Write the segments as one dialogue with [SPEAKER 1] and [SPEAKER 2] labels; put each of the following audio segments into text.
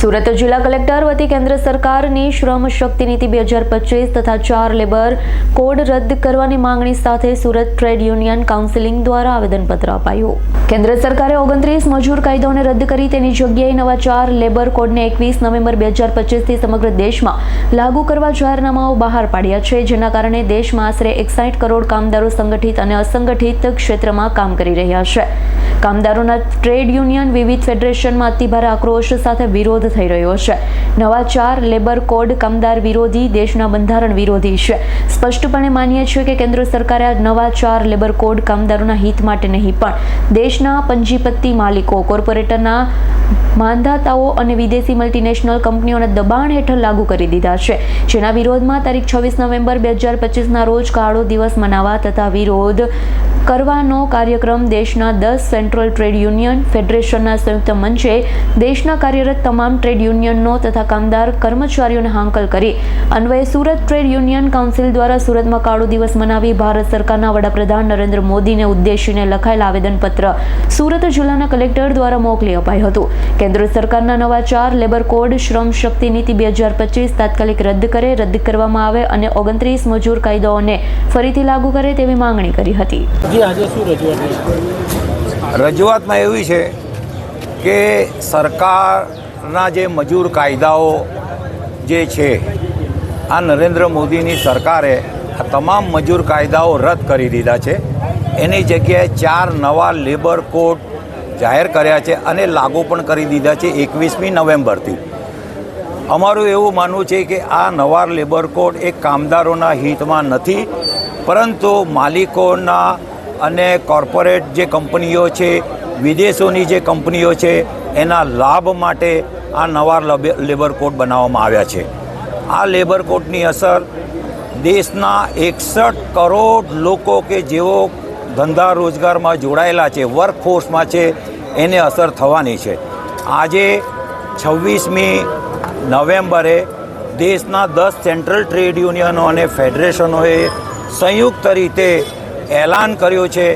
[SPEAKER 1] સુરત જિલ્લા કલેક્ટર વતી કેન્દ્ર સરકારની શ્રમ શક્તિ નીતિ બે હજાર પચીસ તથા ચાર લેબર કોડ રદ કરવાની માંગણી સાથે સુરત ટ્રેડ યુનિયન કાઉન્સિલિંગ દ્વારા આવેદનપત્ર અપાયું. કેન્દ્ર સરકારે ઓગણત્રીસ મજૂર કાયદોને રદ કરી તેની જગ્યાએ નવા ચાર લેબર કોડને એકવીસ નવેમ્બર બે હજાર પચીસથી સમગ્ર દેશમાં લાગુ કરવા જાહેરનામાઓ બહાર પાડ્યા છે, જેના કારણે દેશમાં આશરે એકસાઠ કરોડ કામદારો સંગઠિત અને અસંગઠિત ક્ષેત્રમાં કામ કરી રહ્યા છે. કામદારોના ટ્રેડ યુનિયન વિવિધ ફેડરેશનમાં અતિભારે આક્રોશ સાથે વિરોધ થઈ રહ્યો છે. નવા ચાર લેબર કોડ કામદાર વિરોધી, દેશના બંધારણ વિરોધી છે. સ્પષ્ટપણે માનીએ છીએ કે કેન્દ્ર સરકારે આ નવા ચાર લેબર કોડ કામદારોના હિત માટે નહીં, પણ દેશના પંજીપત્તિ માલિકો, કોર્પોરેટરના માંધાતાઓ અને વિદેશી મલ્ટીનેશનલ કંપનીઓના દબાણ હેઠળ લાગુ કરી દીધા છે. જેના વિરોધમાં તારીખ છવ્વીસ નવેમ્બર બે હજાર પચીસના રોજ કાળો દિવસ મનાવવા તથા વિરોધ કરવાનો કાર્યક્રમ દેશના દસ સેન્ટ્રલ ટ્રેડ યુનિયન ફેડરેશનના સંયુક્ત મંચે દેશના કાર્યરત તમામ ટ્રેડ યુનિયનનો તથા કામદાર, કર્મચારીઓને હાંકલ કરી. અન્વયે સુરત ટ્રેડ યુનિયન કાઉન્સિલ દ્વારા સુરતમાં કાળો દિવસ મનાવી ભારત સરકારના વડાપ્રધાન નરેન્દ્ર મોદીને ઉદ્દેશીને લખાયેલ આવેદનપત્ર સુરત જિલ્લાના કલેક્ટર દ્વારા મોકલી અપાયું હતું. કેન્દ્ર સરકારના નવા ચાર લેબર કોડ શ્રમ શક્તિ નીતિ બે હજાર પચીસ તાત્કાલિક રદ કરે, રદ કરવામાં આવે અને ઓગણત્રીસ મજૂર કાયદાઓને ફરીથી લાગુ કરે તેવી માંગણી કરી હતી.
[SPEAKER 2] રજૂઆતમાં એવી છે કે સરકારના જે મજૂર કાયદાઓ જે છે, આ નરેન્દ્ર મોદીની સરકારે આ તમામ મજૂર કાયદાઓ રદ કરી દીધા છે. એની જગ્યાએ ચાર નવા લેબર કોડ જાહેર કર્યા છે અને લાગુ પણ કરી દીધા છે એકવીસમી નવેમ્બરથી. અમારું એવું માનવું છે કે આ નવા લેબર કોડ એ કામદારોના હિતમાં નથી, પરંતુ માલિકોના અને કોર્પોરેટ જે કંપનીઓ છે, વિદેશોની જે કંપનીઓ છે, એના લાભ માટે આ નવા લબે- લેબર કોડ બનાવવામાં આવ્યા છે. આ લેબર કોડની અસર દેશના એકસઠ કરોડ લોકો કે જેઓ ધંધા રોજગારમાં જોડાયેલા છે વર્કફોર્સમાં છે, એને અસર થવાની છે. આજે છવ્વીસમી નવેમ્બરે દેશના દસ સેન્ટ્રલ ટ્રેડ યુનિયનો અને ફેડરેશનોએ સંયુક્ત રીતે એલાન કર્યું છે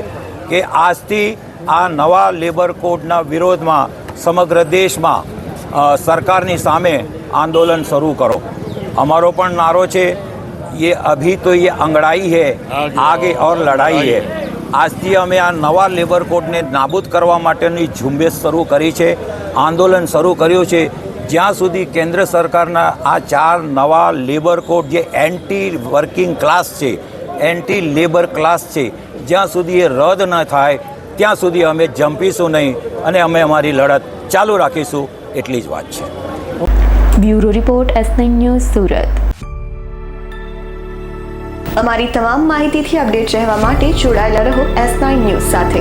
[SPEAKER 2] કે આજથી આ નવા લેબર કોડના વિરોધમાં સમગ્ર દેશમાં અ, સરકારની સામે આંદોલન શરૂ કરો અમારો પણ નારો છે ये अभी तो ये अंगड़ाई है आगे और लड़ाई है આજથી અમે આ નવા લેબર કોડને નાબૂદ કરવા માટેની ઝુંબેશ શરૂ કરી છે આંદોલન શરૂ કર્યું છે જ્યાં સુધી કેન્દ્ર સરકારના આ ચાર નવા લેબર કોડ જે એન્ટી વર્કિંગ ક્લાસ છે એન્ટી લેબર ક્લાસ છે. જ્યાં સુધી એ રદ ન થાય ત્યાં સુધી અમે જંપીશું નહીં અને અમે અમારી લડત ચાલુ રાખીશું. એટલી જ વાત છે.
[SPEAKER 1] Bureau report S news Surat.
[SPEAKER 3] અમારી તમામ માહિતીથી અપડેટ રહેવા માટે જોડાયેલા રહો એસ ન્યૂઝ સાથે.